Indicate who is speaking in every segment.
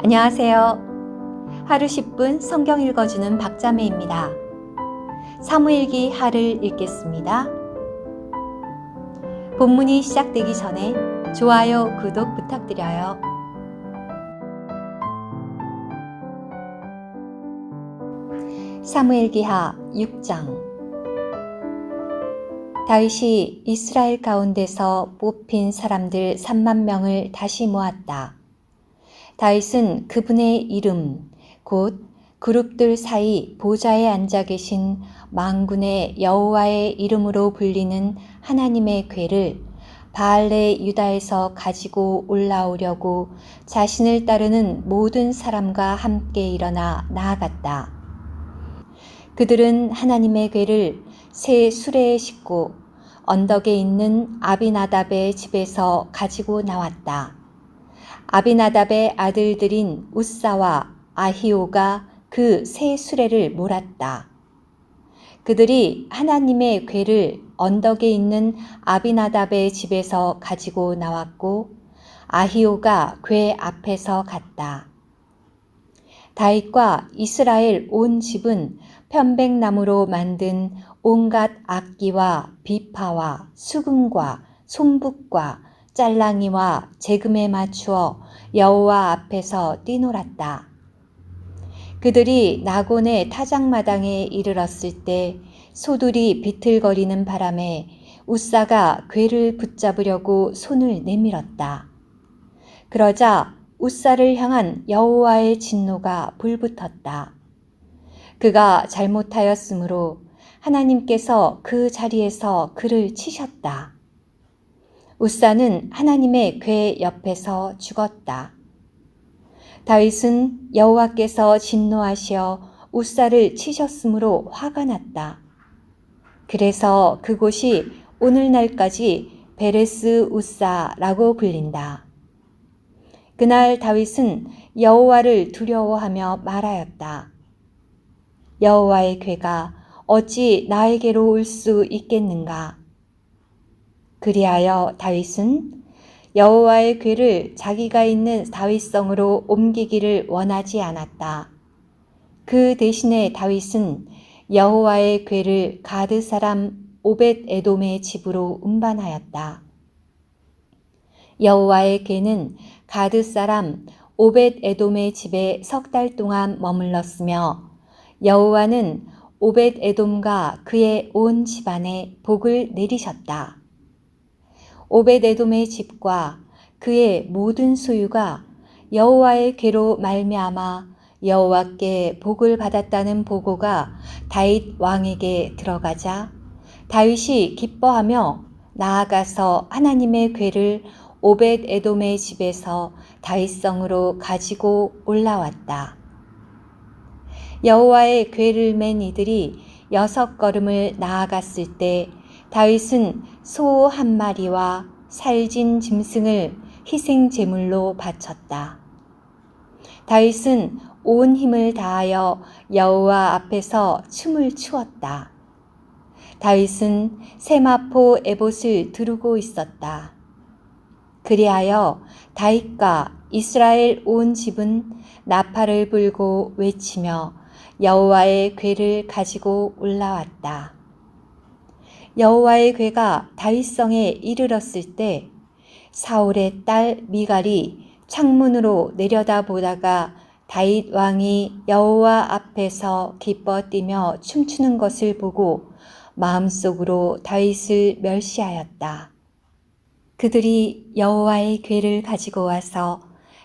Speaker 1: 안녕하세요. 하루 10분 성경 읽어주는 박자매입니다. 사무일기 하를 읽겠습니다. 본문이 시작되기 전에 좋아요, 구독 부탁드려요. 사무엘기하 6장 다윗이 이스라엘 가운데서 뽑힌 사람들 3만 명을 다시 모았다. 다윗은 그분의 이름, 곧 그룹들 사이 보좌에 앉아 계신 망군의 여호와의 이름으로 불리는 하나님의 괴를 바알레 유다에서 가지고 올라오려고 자신을 따르는 모든 사람과 함께 일어나 나아갔다. 그들은 하나님의 괴를 새 수레에 싣고 언덕에 있는 아비나답의 집에서 가지고 나왔다. 아비나답의 아들들인 우사와 아히오가 그새 수레를 몰았다. 그들이 하나님의 괴를 언덕에 있는 아비나답의 집에서 가지고 나왔고 아히오가 괴 앞에서 갔다. 다윗과 이스라엘 온 집은 편백나무로 만든 온갖 악기와 비파와 수금과 손북과 짤랑이와 재금에 맞추어 여호와 앞에서 뛰놀았다. 그들이 나곤의 타작마당에 이르렀을 때 소들이 비틀거리는 바람에 우사가 괴를 붙잡으려고 손을 내밀었다. 그러자 우사를 향한 여호와의 진노가 불붙었다. 그가 잘못하였으므로 하나님께서 그 자리에서 그를 치셨다. 우사는 하나님의 괴 옆에서 죽었다. 다윗은 여호와께서 진노하시어 우사를 치셨으므로 화가 났다. 그래서 그곳이 오늘날까지 베레스 우사라고 불린다. 그날 다윗은 여호와를 두려워하며 말하였다. 여호와의 괴가 어찌 나에게로 올 수 있겠는가? 그리하여 다윗은 여호와의 괴를 자기가 있는 다윗성으로 옮기기를 원하지 않았다. 그 대신에 다윗은 여호와의 괴를 가드 사람 오벳 에돔의 집으로 운반하였다. 여호와의 괴는 가드 사람 오벳 에돔의 집에 석 달 동안 머물렀으며 여호와는 오벳 에돔과 그의 온 집안에 복을 내리셨다. 오벳 에돔의 집과 그의 모든 소유가 여호와의 괴로 말미암아 여호와께 복을 받았다는 보고가 다윗 왕에게 들어가자 다윗이 기뻐하며 나아가서 하나님의 괴를 오벳 에돔의 집에서 다윗성으로 가지고 올라왔다. 여호와의 괴를 맨 이들이 여섯 걸음을 나아갔을 때 다윗은 소 한 마리와 살진 짐승을 희생 제물로 바쳤다. 다윗은 온 힘을 다하여 여호와 앞에서 춤을 추었다. 다윗은 세마포 에봇을 두르고 있었다. 그리하여 다윗과 이스라엘 온 집은 나팔을 불고 외치며 여호와의 괴를 가지고 올라왔다. 여호와의 괴가 다윗성에 이르렀을 때 사울의 딸 미갈이 창문으로 내려다 보다가 다윗 왕이 여호와 앞에서 기뻐 뛰며 춤추는 것을 보고 마음속으로 다윗을 멸시하였다. 그들이 여호와의 괴를 가지고 와서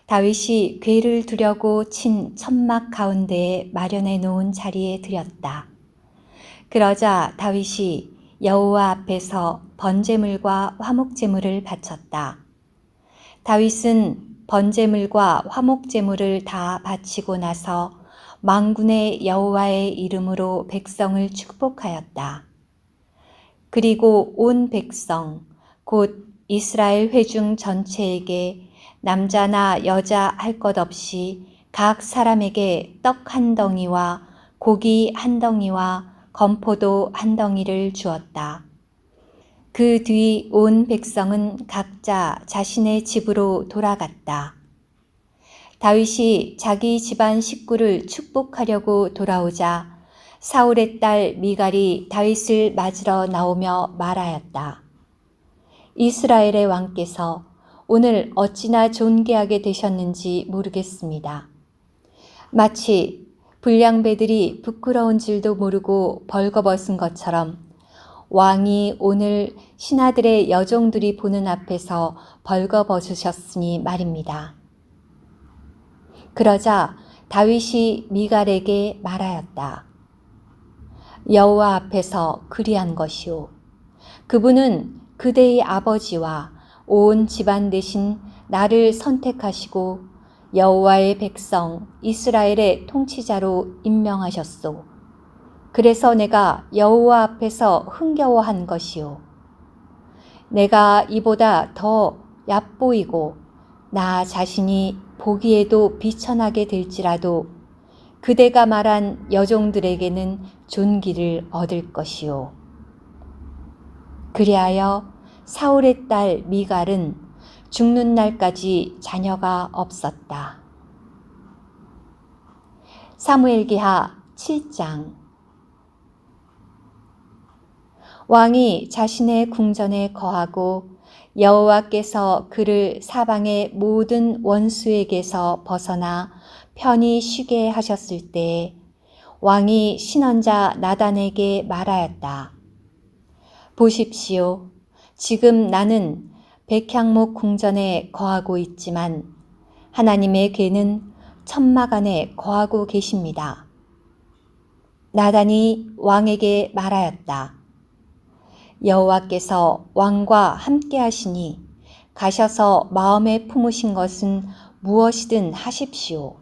Speaker 1: 다윗이 괴를 두려고 친 천막 가운데에 마련해 놓은 자리에 들였다. 그러자 다윗이 여호와 앞에서 번제물과 화목제물을 바쳤다. 다윗은 번제물과 화목제물을 다 바치고 나서 망군의 여호와의 이름으로 백성을 축복하였다. 그리고 온 백성, 곧 이스라엘 회중 전체에게 남자나 여자 할 것 없이 각 사람에게 떡 한 덩이와 고기 한 덩이와 건포도 한 덩이를 주었다. 그 뒤 온 백성은 각자 자신의 집으로 돌아갔다. 다윗이 자기 집안 식구를 축복하려고 돌아오자 사울의 딸 미갈이 다윗을 맞으러 나오며 말하였다. 이스라엘의 왕께서 오늘 어찌나 존귀하게 되셨는지 모르겠습니다. 마치 불량배들이 부끄러운 줄도 모르고 벌거벗은 것처럼 왕이 오늘 신하들의 여종들이 보는 앞에서 벌거벗으셨으니 말입니다. 그러자 다윗이 미갈에게 말하였다. 여호와 앞에서 그리한 것이오. 그분은 그대의 아버지와 온 집안 대신 나를 선택하시고 여호와의 백성 이스라엘의 통치자로 임명하셨소. 그래서 내가 여호와 앞에서 흥겨워한 것이요. 내가 이보다 더 얕보이고 나 자신이 보기에도 비천하게 될지라도 그대가 말한 여종들에게는 존귀를 얻을 것이요. 그리하여 사울의 딸 미갈은 죽는 날까지 자녀가 없었다. 사무엘기하 7장 왕이 자신의 궁전에 거하고 여호와께서 그를 사방의 모든 원수에게서 벗어나 편히 쉬게 하셨을 때 왕이 신원자 나단에게 말하였다. 보십시오. 지금 나는 백향목 궁전에 거하고 있지만 하나님의 괴는 천막 안에 거하고 계십니다. 나단이 왕에게 말하였다. 여호와께서 왕과 함께 하시니 가셔서 마음에 품으신 것은 무엇이든 하십시오.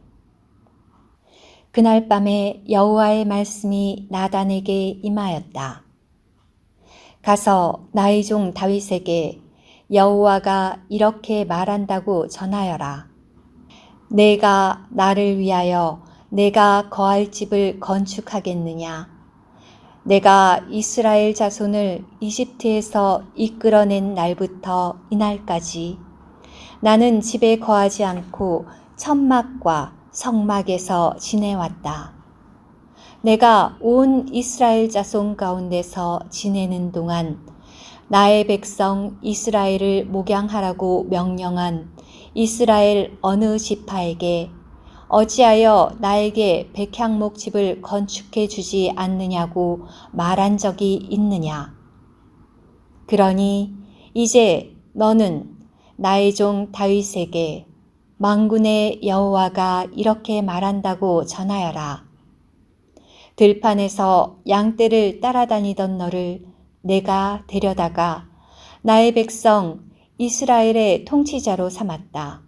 Speaker 1: 그날 밤에 여호와의 말씀이 나단에게 임하였다. 가서 나의 종 다윗에게 여호와가 이렇게 말한다고 전하여라. 내가 나를 위하여 내가 거할 집을 건축하겠느냐? 내가 이스라엘 자손을 이집트에서 이끌어낸 날부터 이날까지 나는 집에 거하지 않고 천막과 성막에서 지내왔다. 내가 온 이스라엘 자손 가운데서 지내는 동안 나의 백성 이스라엘을 목양하라고 명령한 이스라엘 어느 지파에게 어찌하여 나에게 백향목 집을 건축해 주지 않느냐고 말한 적이 있느냐. 그러니 이제 너는 나의 종 다윗에게 망군의 여호와가 이렇게 말한다고 전하여라. 들판에서 양떼를 따라다니던 너를 내가 데려다가 나의 백성 이스라엘의 통치자로 삼았다.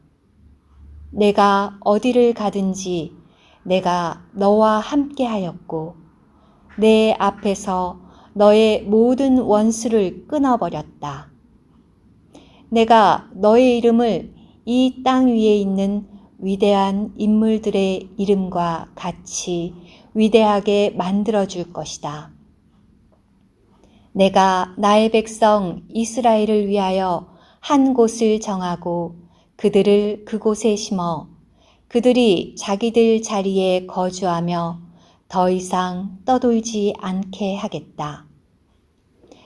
Speaker 1: 내가 어디를 가든지 내가 너와 함께 하였고 내 앞에서 너의 모든 원수를 끊어버렸다. 내가 너의 이름을 이 땅 위에 있는 위대한 인물들의 이름과 같이 위대하게 만들어 줄 것이다. 내가 나의 백성 이스라엘을 위하여 한 곳을 정하고 그들을 그곳에 심어 그들이 자기들 자리에 거주하며 더 이상 떠돌지 않게 하겠다.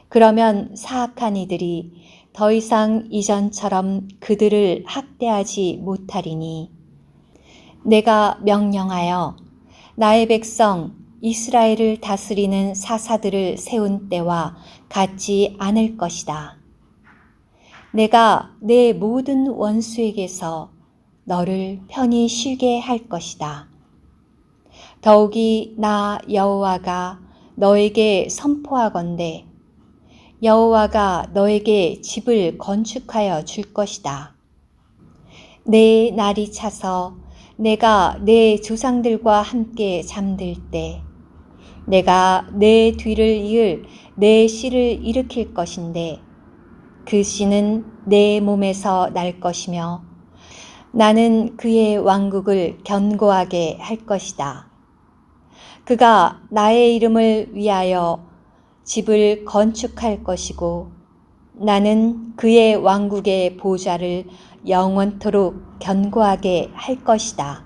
Speaker 1: 그러면 사악한 이들이 더 이상 이전처럼 그들을 학대하지 못하리니 내가 명령하여 나의 백성 이스라엘을 다스리는 사사들을 세운 때와 같지 않을 것이다. 내가 내 모든 원수에게서 너를 편히 쉬게 할 것이다. 더욱이 나 여호와가 너에게 선포하건대 여호와가 너에게 집을 건축하여 줄 것이다. 내 날이 차서 내가 내 조상들과 함께 잠들 때 내가 내 뒤를 이을 내 씨를 일으킬 것인데 그 씨는 내 몸에서 날 것이며 나는 그의 왕국을 견고하게 할 것이다. 그가 나의 이름을 위하여 집을 건축할 것이고 나는 그의 왕국의 보좌를 영원토록 견고하게 할 것이다.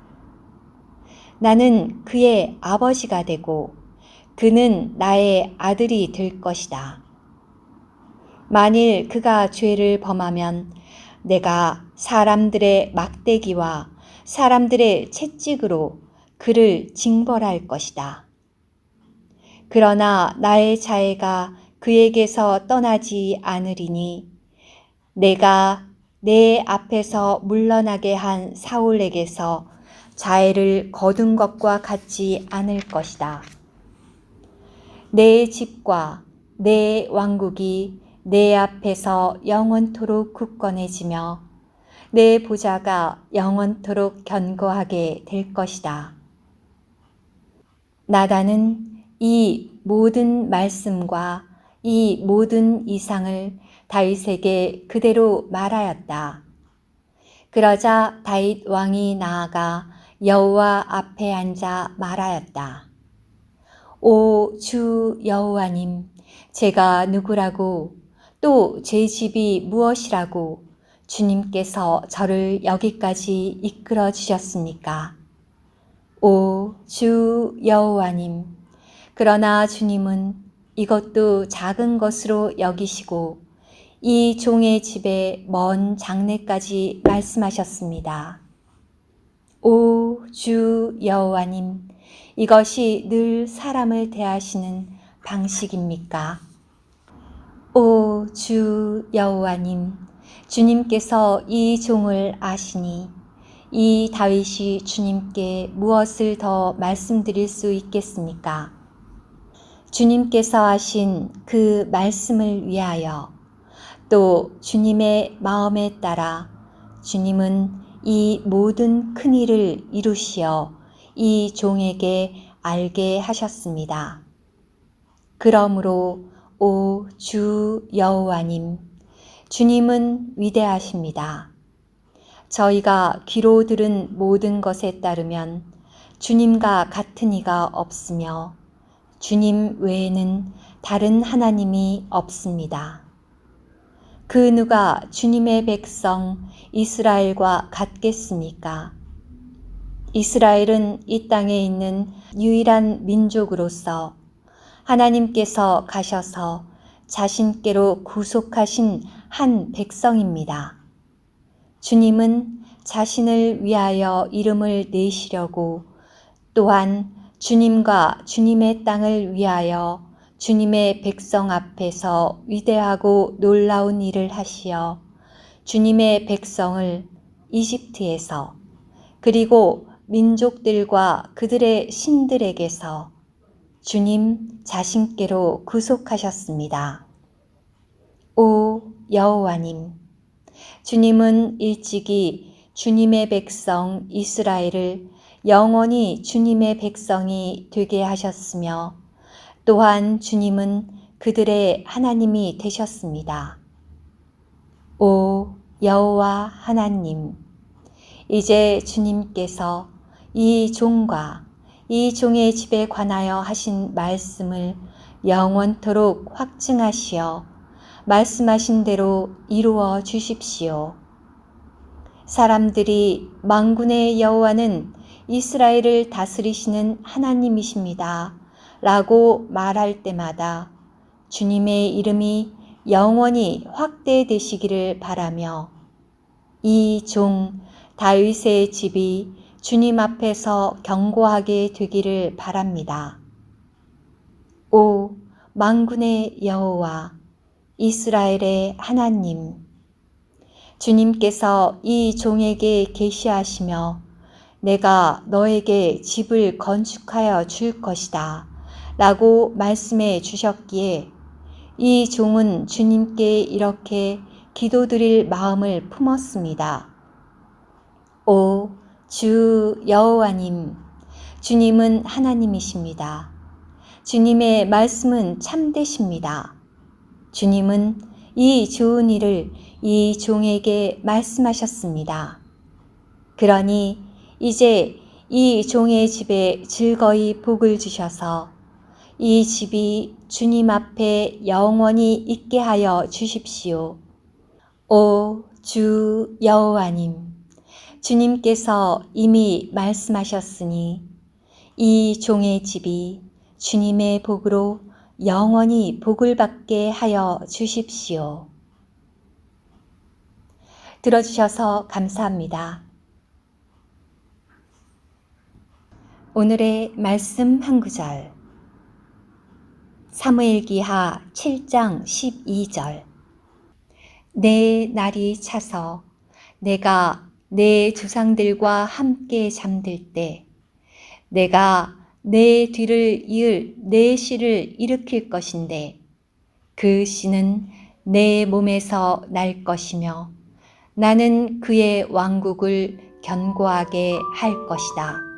Speaker 1: 나는 그의 아버지가 되고 그는 나의 아들이 될 것이다. 만일 그가 죄를 범하면 내가 사람들의 막대기와 사람들의 채찍으로 그를 징벌할 것이다. 그러나 나의 자애가 그에게서 떠나지 않으리니 내가 내 앞에서 물러나게 한 사울에게서 자애를 거둔 것과 같지 않을 것이다. 내 집과 내 왕국이 내 앞에서 영원토록 굳건해지며 내 보좌가 영원토록 견고하게 될 것이다. 나단은 이 모든 말씀과 이 모든 이상을 다윗에게 그대로 말하였다. 그러자 다윗 왕이 나아가 여호와 앞에 앉아 말하였다. 오 주 여호와님, 제가 누구라고 또 제 집이 무엇이라고 주님께서 저를 여기까지 이끌어 주셨습니까? 오 주 여호와님, 그러나 주님은 이것도 작은 것으로 여기시고 이 종의 집에 먼 장래까지 말씀하셨습니다. 오 주 여호와님, 이것이 늘 사람을 대하시는 방식입니까? 오 주 여호와님, 주님께서 이 종을 아시니 이 다윗이 주님께 무엇을 더 말씀드릴 수 있겠습니까? 주님께서 하신 그 말씀을 위하여 또 주님의 마음에 따라 주님은 이 모든 큰 일을 이루시어 이 종에게 알게 하셨습니다. 그러므로 오 주 여호와님, 주님은 위대하십니다. 저희가 귀로 들은 모든 것에 따르면 주님과 같은 이가 없으며 주님 외에는 다른 하나님이 없습니다. 그 누가 주님의 백성 이스라엘과 같겠습니까? 이스라엘은 이 땅에 있는 유일한 민족으로서 하나님께서 가셔서 자신께로 구속하신 한 백성입니다. 주님은 자신을 위하여 이름을 내시려고 또한 주님과 주님의 땅을 위하여 주님의 백성 앞에서 위대하고 놀라운 일을 하시어 주님의 백성을 이집트에서 그리고 민족들과 그들의 신들에게서 주님 자신께로 구속하셨습니다. 오 여호와님, 주님은 일찍이 주님의 백성 이스라엘을 영원히 주님의 백성이 되게 하셨으며 또한 주님은 그들의 하나님이 되셨습니다. 오 여호와 하나님, 이제 주님께서 이 종과 이 종의 집에 관하여 하신 말씀을 영원토록 확증하시어 말씀하신 대로 이루어 주십시오. 사람들이 망군의 여호와는 이스라엘을 다스리시는 하나님이십니다. 라고 말할 때마다 주님의 이름이 영원히 확대되시기를 바라며 이 종 다윗의 집이 주님 앞에서 견고하게 되기를 바랍니다. 오 망군의 여호와 이스라엘의 하나님 주님께서 이 종에게 계시하시며 내가 너에게 집을 건축하여 줄 것이다. 라고 말씀해 주셨기에 이 종은 주님께 이렇게 기도드릴 마음을 품었습니다. 오, 주 여호와님, 주님은 하나님이십니다. 주님의 말씀은 참되십니다. 주님은 이 좋은 일을 이 종에게 말씀하셨습니다. 그러니 이제 이 종의 집에 즐거이 복을 주셔서 이 집이 주님 앞에 영원히 있게 하여 주십시오. 오 주 여호와님, 주님께서 이미 말씀하셨으니 이 종의 집이 주님의 복으로 영원히 복을 받게 하여 주십시오. 들어주셔서 감사합니다. 오늘의 말씀 한 구절. 사무엘기하 7장 12절. 내 날이 차서 내가 내 조상들과 함께 잠들 때 내가 내 뒤를 이을 내 씨를 일으킬 것인데 그 씨는 내 몸에서 날 것이며 나는 그의 왕국을 견고하게 할 것이다.